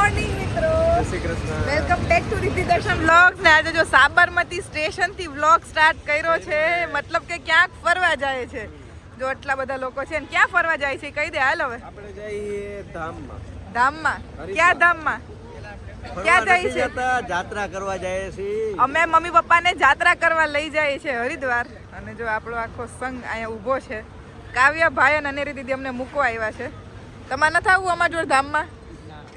Morning મિત્રો. Welcome back to Riddhi દર્શન vlogs ને આજે જો સાબરમતી સ્ટેશનથી વ્લોગ સ્ટાર્ટ કર્યો છે મતલબ કે ક્યાંક ફરવા જાય છે. જો આટલા બધા લોકો છે ને ક્યાં ફરવા જાય છે કહી દે હાલ હવે. આપણે જઈએ ધામમાં. ધામમાં? ક્યાં ધામમાં? ક્યાં જાય છે? જાત્રા કરવા જાય છે અમે મમ્મી પપ્પાને જાત્રા કરવા લઈ જાય છે હરિદ્વાર. અને જો આપણો આખો સંઘ અહીંયા ઊભો છે. કાવ્ય ભાઈ અને અનેરી દીદી અમને મૂકવા આવ્યા છે. તમારે નથી આવવું અમારા જોડે ધામમાં?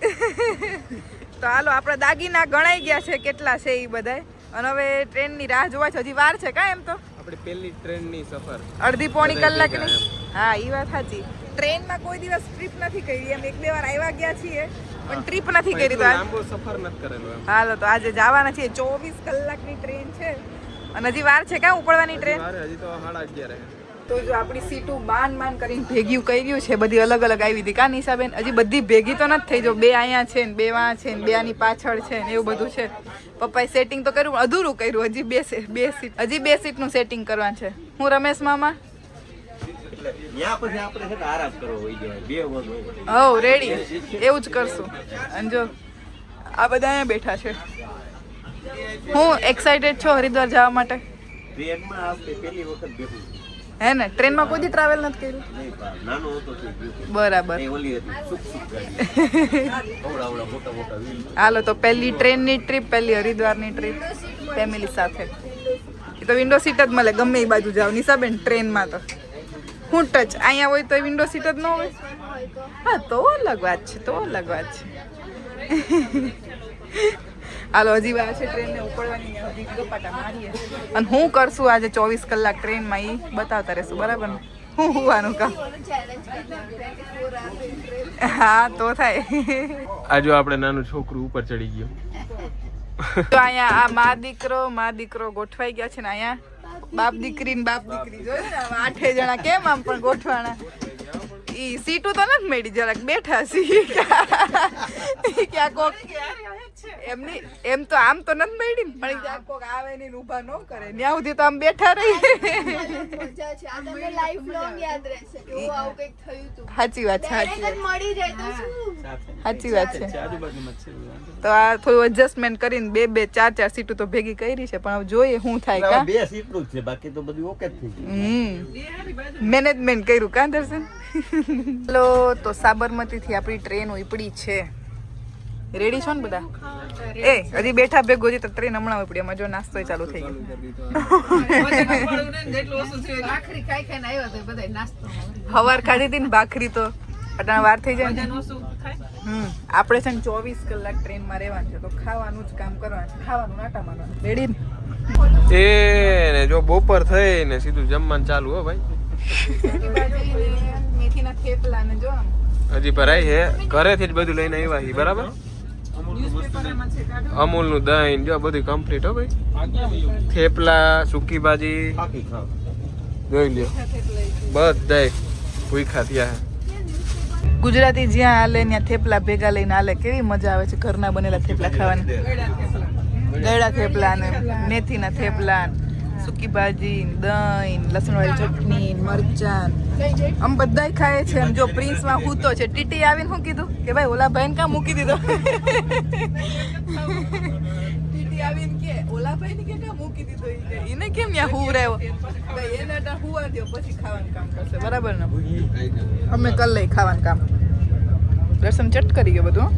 તો હાલો આપણા દાગીના ગણાઈ ગયા છે કેટલા છે એ બધાય. અને હવે ટ્રેનની રાહ જોવા છે. હજી વાર છે કા એમ તો? આપણી પહેલી ટ્રેનની સફર. અડધી પોણી બધા કલાકની હા એ વાત સાચી. ટ્રેનમાં કોઈ દિવસ ટ્રીપ નથી કરી. એમ એક બે વાર આવ્યા ગયા છીએ પણ ટ્રીપ નથી કરી તો લાંબો સફર નથી કરેલો એમ. હાલો તો આજે જવાના છીએ. ચોવીસ કલાકની ટ્રેન છે. અને હજી વાર છે ક્યાં ઉપડવાની ટ્રેન? હજી તો સાડા અગિયારે. તો જો આપણી સીટું માન માન કરીને ભેગ્યું કર્યું છે બધી અલગ અલગ આવી હતી. કા નિશાબેન હજી બધી ભેગી તો નથી થઈ જો બે અહીંયા છે ને બે વાં છે ને બે આની પાછળ છે ને એવું બધું છે. પપ્પાએ સેટિંગ તો કર્યું અધૂરું કર્યું હજી બે બે સીટ હજી બે સીટનું સેટિંગ કરવાનું છે. હું રમેશ મામા? હવ રેડી એવું જ કરશું. અને જો આ બધા અહીંયા બેઠા છે. હું એક્સાઇટેડ છું હરિદ્વાર જવા માટે? ટ્રેનમાં આપણે પહેલી વખત બેઠું હે ને? ટ્રેનમાં કોઈ ટ્રાવેલ નથી કર્યું? બરાબર. હાલો, તો પહેલી ટ્રેનની ટ્રીપ પહેલી હરિદ્વારની ટ્રીપ ફેમિલી સાથે. એ તો વિન્ડો સીટ જ મળે, ગમે એ બાજુ જાવ નિશાબેન, ટ્રેનમાં તો. હું ટચ અહીંયા હોય તો વિન્ડો સીટ જ ન હોય? હા, તો અલગ વાત છે, તો અલગ વાત છે. હાલો હજી વાર છે ટ્રેનને ઉપડવાની ગપાટા મારીએ. અને હું કરશું આજે ચોવીસ કલાક ટ્રેનમાં એ બતાવતા રહેશું બરાબર ને? હું હોવાનું કામ? હા તો થાય. આજે આપણે નાનું છોકરું ઉપર ચડી ગયું. તો અહીંયા આ મા દીકરો મા દીકરો ગોઠવાઈ ગયા છે ને અહીંયા. બાપ દીકરી ને બાપ દીકરી જોયું ને? આઠે જણા કેમ આમ પણ ગોઠવાના ઈ સીટું તો નથી મળી જરાક બેઠા સી ક્યાં કોક એમની એમ તો આમ તો નથી મળી ને પણ કોક આવે ને ઊભા ન કરે. ત્યાં સુધી તો આમ બેઠા રહી. મજા છે. આ તમને લાઈફ લોંગ યાદ રહેશે કે ઓ આવું કંઈક થયું હતું સાચી વાત છે સાચી વાત. મળી જાય તો શું? સાચી વાત. છે. તો આ થોડું એડજસ્ટમેન્ટ કરીને બે બે ચાર ચાર સીટું તો ભેગી કરી છે પણ હવે જોઈએ શું થાય કા. બે સીટનું છે બાકી તો બધું ઓકે જ થઈ ગયું. મેનેજમેન્ટ કર્યું કા દર્શન? હેલો તો સાબરમતી થી આપણી ટ્રેન ઉપડી છે. રેડી છો ને બધા? એ હજી બેઠા ભેગો જે તો ટ્રેન હમણાં ઉપડી એમાં જો નાસ્તો ચાલુ થઈ ગયો. આખરી ખાઈ ખાઈને આવ્યો તો બધા નાસ્તો હવાર કાઢી હતી ને ભાખરી તો. અટાણા વાર થઈ જાય ને. હમ આપણે છે ને ચોવીસ કલાક ટ્રેનમાં રહેવાનું છે તો ખાવાનું જ કામ કરવાનું ખાવાનું નાટા મારવાનું રેડી ને? એ ને જો બપોર થઈ ને સીધું જમવાનું ચાલુ હો ભાઈ. મેથીના થેપલા ને જો હજી ભરાય છે. ઘરેથી જ બધું લઈને આવ્યા છે બરાબર? ન્યૂઝપેપરમાં નું દહીં જો બધું કમ્પ્લીટ હો ભાઈ. થેપલા સૂકી ભાજી. જોઈ લ્યો. બધાય ભૂખા થયા ગુજરાતી જ્યાં હાલે ત્યાં થેપલા ભેગા લઈને હાલે. કેવી મજા આવે છે ઘરના બનેલા થેપલા ખાવાની. ગળા થેપલા ને મેથીના થેપલા ને. સૂકી ભાજી દહીં લસણવાળી ચટણી મરચાં આમ બધાય ખાય છે. આમ જો પ્રિન્સમાં હૂતો છે. ટીટી આવીને શું કીધું કે ભાઈ ઓલા ભાઈને કાં મૂકી દીધો? ટીટી આવીને કે ઓલા ભાઈને કે કાં મૂકી દીધો? એને કેમ ત્યાં હુવરાયો ભાઈ એને અટા હુવા દ્યો પછી ખાવાનું કામ કરશે. બરાબર ને? અમે કર લઈ ખાવાનું કામ. રસમ ચટ કરી ગયો બધું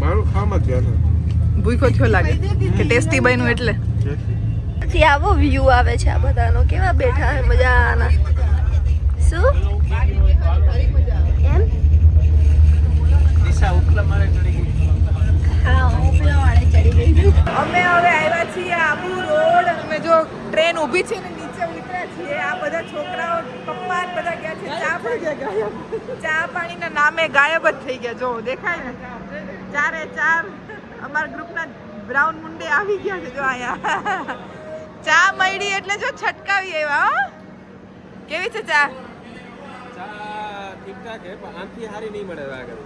મારું ખામ જ ભૂખો થયો લાગે. કે ટેસ્ટી બન્યું એટલે. થી આવો વ્યૂ આવે છે આ બધાનો. કેવા બેઠા છે મજાના શું? એમ? હા હું પેલા ચડી ગઈ. અમે હવે આવ્યા છીએ આબુ રોડ. અમે જો ટ્રેન ઊભી છે ને નીચે ઉતર્યા છીએ. આ બધા છોકરાઓ પપ્પા બધા ગયા છે. ચા પાણી ચા પાણીના નામે ગાયબ જ થઈ ગયા. જો દેખાય ને? ચારે ચાર અમારા ગ્રુપના બ્રાઉન મુંડે આવી ગયા છે જો અહીંયા. ચા મળી એટલે જો છટકાવી આવ્યા હો. કેવી છે ચા? ચા ઠીક ઠાક છે પણ આનથી સારી નહીં મળે હવે આગળ.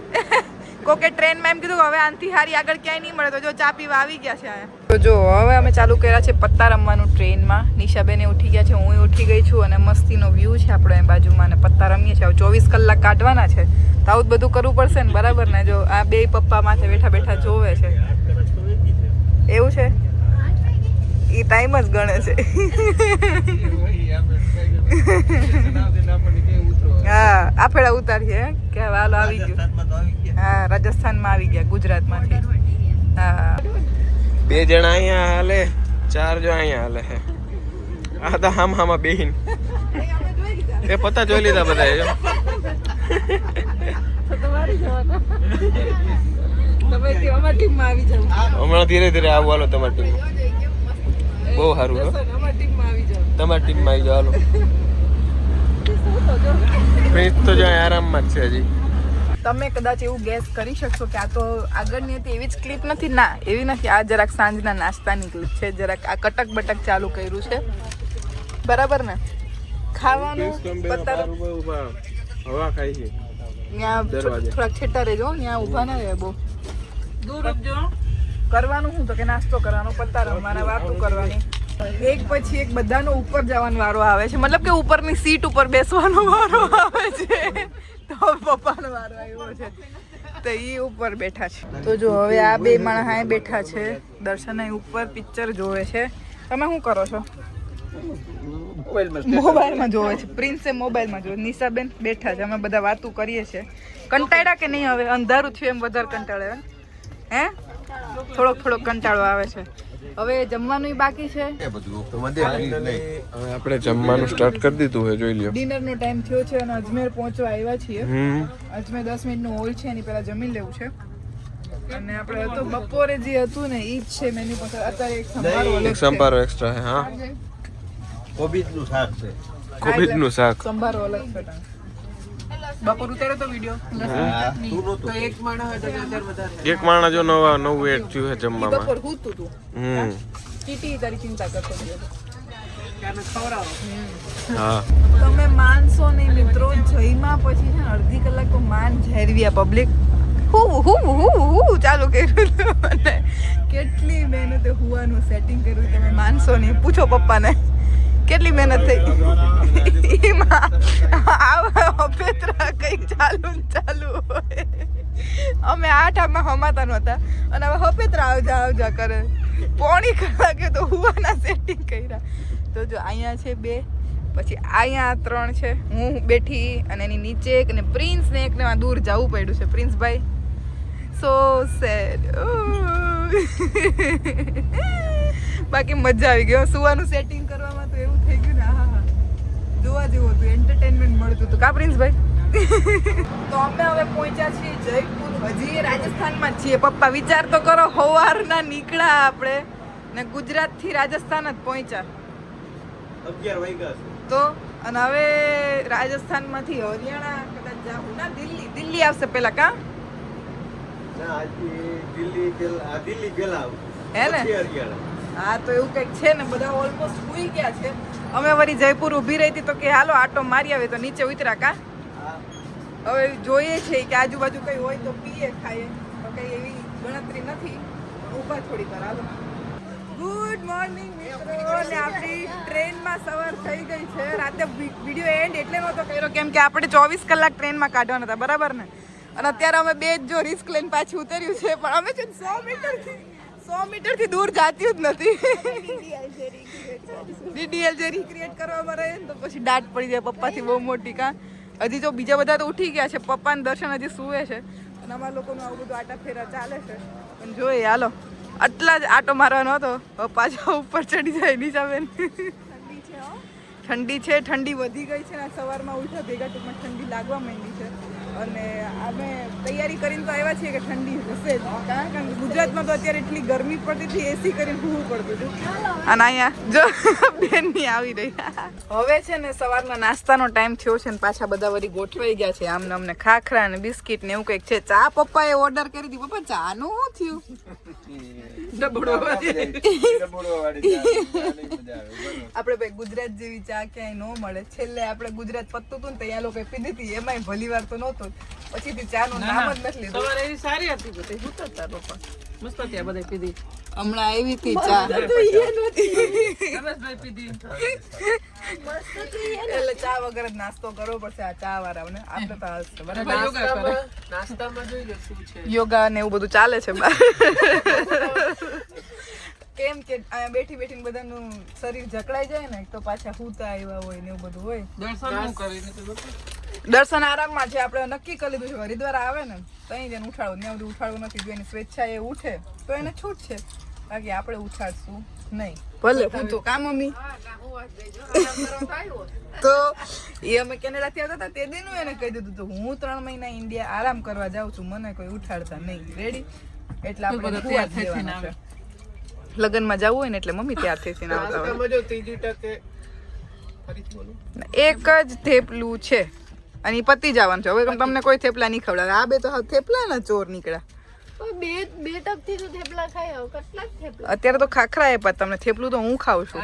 કોકે ટ્રેનમાં એમ કીધું હવે આનથી હારી આગળ ક્યાંય નહીં મળે તો જો ચા પીવા આવી ગયા છે તો જો હવે અમે ચાલુ કર્યા છે પત્તા રમવાનું ટ્રેનમાં. નિશાબેને ઉઠી ગયા છે હું ઉઠી ગઈ છું અને મસ્તીનો વ્યૂ છે આપણે અહીં બાજુમાં અને પત્તા રમીએ છીએ. ચોવીસ કલાક કાઢવાના છે તો આવું જ બધું કરવું પડશે ને બરાબર ને? જો આ બે પપ્પા માથે બેઠા બેઠા જોવે છે. એવું છે? ટાઈમ જ ગણે છે. હા આફેડા ઉતારીએ કે હાલો આવી ગયું. હા રાજસ્થાનમાં આવી ગયા ગુજરાતમાંથી. હા. બે જણા અહીંયા હાલે ચાર જો અહીંયા હાલે હે. આ તો હામ હામા બેહીન. એ પતા જોઈ લીધા બધા જો. હમણાં ધીરે ધીરે આવું હાલો તમારી ટીમમાં. બહુ સારું તમારી ટીમમાં આવી જાઓ હાલો. પ્રિન્સ તો જો આરામમાં જ છે હજી. તમે કદાચ એવું ગેસ કરી શકશો કે આ તો આગળની હતી એવી જ ક્લિપ નથી. ના એવી નથી. આ જરાક સાંજના નાસ્તાની ક્લિપ છે. જરાક આ કટક બટક ચાલુ કર્યું છે. બરાબર ને? ખાવાનું હવા ખાઈ છે. ત્યાં થોડાક છેટા રહેજો ત્યાં ઊભા ના રહે બહુ દૂર રખજો કરવાનું શું તો કે નાસ્તો કરવાનો પત્તા રમવાના વાતો કરવાની. એક પછી એક બધાનો ઉપર જવાનો વારો આવે છે. મતલબ કે ઉપરની સીટ ઉપર બેસવાનો વારો આવે છે. તો પપ્પાનો વારો આવ્યો છે. તો એ ઉપર બેઠા છે. તો જો હવે આ બે માણસ હાય બેઠા છે. દર્શન અહીં ઉપર પિક્ચર જોવે છે. તમે શું કરો છો? મોબાઈલમાં જોવે છે. પ્રિન્સે મોબાઈલમાં જોવે નિશાબેન બેઠા છે. અમે બધા વાતું કરીએ છીએ. કંટાળ્યા કે નહીં હવે? અંધારું થયું એમ વધારે કંટાળે હે? થોડોક થોડોક કંટાળો આવે છે. હવે જમવાનું બાકી છે. હવે આપણે જમવાનું સ્ટાર્ટ કરી દીધું છે જોઈ લ્યો. ડિનરનો ટાઈમ થયો છે અને અજમેર પહોંચવા આવ્યા છીએ. હમ. અજમેર દસ મિનિટનું હોલ છે એની પહેલા જમી લેવું છે. અને આપણે તો બપોરે જે હતું ને એ જ છે મેન્યુ પર. અત્યારે એક સંભારો અલગ એક સંભારો એક્સ્ટ્રા છે હા. કોબીજનું શાક છે. કોબીજનું શાક. સંભારો અલગ છે. બપોર ઉતારે તો વીડિયો હા, તું નહોતો એક માણસ એક માણસ જો નવા નવું એડ થયું છે જમવામાં બપોર હૂતું તું હમ કીટી તારી ચિંતા કરતો તમે માનશો નહીં મિત્રો જઈમાં પછી છે ને અડધી કલાક તો માન આ પબ્લિક હું હું હું હું ચાલુ કર્યું કેટલી મહેનતે હુવાનું સેટિંગ કર્યું તમે માનશો નહીં પૂછો પપ્પાને કેટલી મહેનત થઈ એમાં આવા અભેત્રા કંઈક ચાલુ ને ચાલુ હોય અમે આઠ હમાતા નહોતા. અને હવે હપેત્રા આવજા આવજા કરે. પોણી કલાકે તો હુવાના સેટિંગ કર્યા. તો જો અહીંયા છે બે, પછી અહીંયા ત્રણ છે. હું બેઠી અને એની નીચે એક અને પ્રિન્સ ને એકને દૂર જવું પડ્યું છે. પ્રિન્સભાઈ સો સેડ બાકી મજા આવી હો. સુવાનું સેટિંગ કરવામાં તો એવું થઈ ગયું ને હા હા જોવા જેવું હતું. એન્ટરટેનમેન્ટ મળતું હતું. કા પ્રિન્સભાઈ? તો અમે હવે પહોંચ્યા છીએ જયપુર હજી રાજસ્થાનમાં છીએ. પપ્પા વિચાર તો કરો સવારના નીકળ્યા આપણે ને ગુજરાતથી રાજસ્થાન જ પહોંચ્યા. તો અને હવે રાજસ્થાનમાંથી હરિયાણા કદાચ જાવું ના દિલ્હી દિલ્હી આવશે પેલા કા? દિલ્હી પેલા હે ને? હા તો એવું કંઈક છે ને બધા ઓલમોસ્ટ સુઈ ગયા છે. અમે વળી જયપુર ઊભી રહી હતી તો કે હાલો આટો મારી આવે તો નીચે ઉતરા કા? હવે જોઈએ છે કે આજુબાજુ કઈ હોય તો પીએ ખાઈએ. તો કઈ એવી ગણતરી નથી. ઊભા થોડી વાર હાલો. ગુડ મોર્નિંગ મિત્રો. ને આપણી ટ્રેનમાં સવાર થઈ ગઈ છે. રાતે વીડિયો એન્ડ એટલે નહોતો કર્યો કેમ કે આપણે ચોવીસ કલાક ટ્રેનમાં કાઢવાના હતા બરાબર ને? અને અત્યારે અમે બે જ જો રિસ્ક લઈને પાછું ઉતર્યું છે પણ અમે છે સો મીટરથી સો મીટરથી દૂર જાતી જ નથી. ડીડીએલ જે રિક્રિએટ કરવામાં રહે તો પછી દાટ પડી જાય પપ્પાથી બહુ મોટી કાં? હજી જો બીજા બધા તો ઉઠી ગયા છે પપ્પાને દર્શન હજી સૂવે છે. અને અમારા લોકોનું આવું બધું આટા ફેરા ચાલે છે. પણ જોઈએ હાલો. આટલા જ આટો મારવાનો હતો. પાછા ઉપર ચડી જાય નીચાબેન ઠંડી છે ઠંડી વધી ગઈ છે ને સવારમાં ઉઠ્યા ભેગા ટૂંકમાં ઠંડી લાગવા માંડી છે. અને અમે તૈયારી કરીને તો આવ્યા છીએ કે ઠંડી હશે જ. કારણ કે ગુજરાતમાં તો અત્યારે એટલી ગરમી પડતી હતી એસી કરીને ભૂવું પડતું હતું. અને અહીંયા જો બેનની આવી રહી. હવે છે ને સવારના નાસ્તાનો ટાઈમ થયો છે ને પાછા બધા વળી ગોઠવાઈ ગયા છે. આમને અમને ખાખરા ને બિસ્કિટ ને એવું કંઈક છે. ચા પપ્પાએ ઓર્ડર કરી દીધી પપ્પા ચાનું શું થયું? આપણે ભાઈ ગુજરાત જેવી ચા ક્યાંય ન મળે. છેલ્લે આપણે ગુજરાત પત્તું હતું ને ત્યાં લોકો પીધી હતી એમાંય ભલી વાર તો નહોતો. પછીથી ચા નું નામ જ નથી લીધું. સવારે એવી સારી હતી બધી. હું તો તારો પણ મસ્ત ત્યાં બધા પીધી. હમણાં આવી હતી ચા. રમેશભાઈ પીધી. એટલે ચા વગર જ નાસ્તો કરવો પડશે આ ચા વાળાઓને. આપણે તો બરાબર? યોગા નાસ્તામાં જોઈ લો શું છે. યોગા ને એવું બધું ચાલે છે કેમ કે અહીંયા બેઠી બેઠીને બધાનું શરીર જકડાઈ જાય ને તો પાછા હુતા આવ્યા હોય ને એવું બધું હોય. દર્શન હું કરીને દર્શન આરામમાં છે આપણે નક્કી કરી લીધું છે હરિદ્વાર આવે ને તો અહીં જઈને ઉઠાડવું ત્યાં બધું ઉઠાડવું નથી જો એની સ્વેચ્છા એ ઉઠે તો એને છૂટ છે. બાકી આપણે ઉછાડશું નહીં. ભલે. હું તો કામ મમ્મી? તો એ અમે કેનેડાથી આવતા હતા તે દિનું એને કહી દીધું હતું હું ત્રણ મહિના ઇન્ડિયા આરામ કરવા જાઉં છું મને કોઈ ઉઠાડતા નહીં. રેડી એટલે આપણે તૈયાર થઈને છે. લગ્નમાં જવું હોય ને એટલે મમ્મી ત્યારથી થઈને આવતા હોય. એક જ થેપલું છે. અને એ પતી જવાનું છે. હવે તમને કોઈ થેપલા નહીં ખવડાવે. આ બે તો હાવ થેપલા ના ચોર નીકળ્યા. બે બે ટકથી તો થેપલા ખાય. હવે કેટલાક થેપલા? અત્યારે તો ખાખરા આપ્યા તમને થેપલું તો હું ખાઉં છું.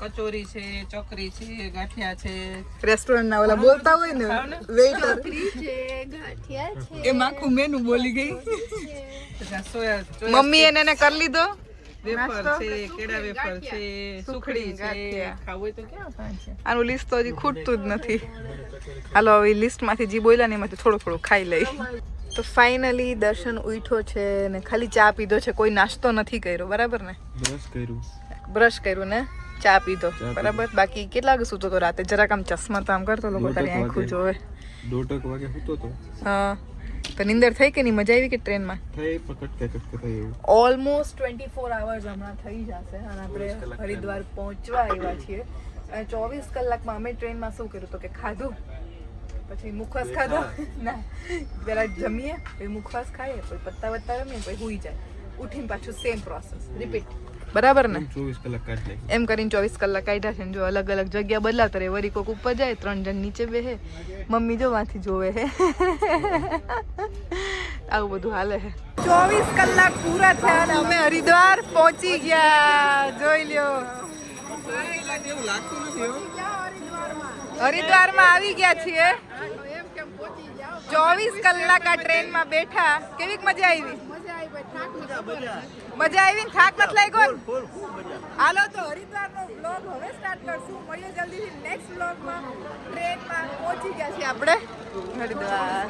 કચોરી છે ચોકરી છે ગાંઠિયા છે. રેસ્ટોરન્ટ ના ઓલા બોલતા હોય ને વેઇટર છે ગાંઠિયા છે. એમ આખું મેનુ બોલી ગઈ. મમ્મી એને કરી લીધો. વેફર છે કેળા વેફર છે સુખડી છે. ખાવું તો ક્યાં છે. આનું લિસ્ટ તો હજી ખૂટતું જ નથી. હાલો હવે લિસ્ટમાંથી જે બોલ્યા ને એમાંથી થોડું થોડું ખાઈ લઈ. તો ફાઇનલી દર્શન ઉઠ્યો છે ને ખાલી ચા પીધો છે કોઈ નાસ્તો નથી કર્યો બરાબર ને? બ્રશ કર્યું. બ્રશ કર્યું ને? ચા પીધો બરાબર? બાકી કેટલા વાગે સૂતો તો રાતે? જરાક આમ ચશ્મા તો આમ કરતો લોકો તારી આંખું જોવે. દોઢક વાગે સૂતો તો હા. તો નિંદર થઈ કે નહીં? મજા આવી કે ટ્રેનમાં? થઈ પકડતે કટકે થઈ ઓલમોસ્ટ ટ્વેન્ટી ફોર અવર્સ હમણાં થઈ જશે અને આપણે હરિદ્વાર પહોંચવા આવ્યા છીએ. અને ચોવીસ કલાકમાં અમે ટ્રેનમાં શું કર્યું તો કે ખાધું. પછી મુખવાસ ખાધો. ના પેલા જમીએ પછી મુખવાસ ખાઈએ પછી પત્તા વત્તા રમીએ પછી હુઈ જાય. ઉઠીને પાછું સેમ પ્રોસેસ રિપીટ બરાબર ને? ચોવીસ કલાક કાઢી એમ કરીને ચોવીસ કલાક કાઢ્યા છે ને જો અલગ અલગ જગ્યા બદલાતા રહે. વરી કોક ઉપર જાય ત્રણ જણ નીચે બેહે મમ્મી જો વાંથી જોવે હે. આવું બધું હાલે છે ચોવીસ કલાક પૂરા થયા અને અમે હરિદ્વાર પહોંચી ગયા. જોઈ લ્યો. હરિદ્વારમાં આવી ગયા છીએ. ચોવીસ કલાક આ ટ્રેનમાં બેઠા. કેવી મજા આવી? મજા આવી ને થાક નથી લાગ્યો હાલો તો હરિદ્વારનો બ્લોગ હવે સ્ટાર્ટ કરશું. મળીએ જલ્દીથી નેક્સ્ટ બ્લોગમાં ટ્રેનમાં પહોંચી ગયા છીએ આપણે. હરિદ્વાર.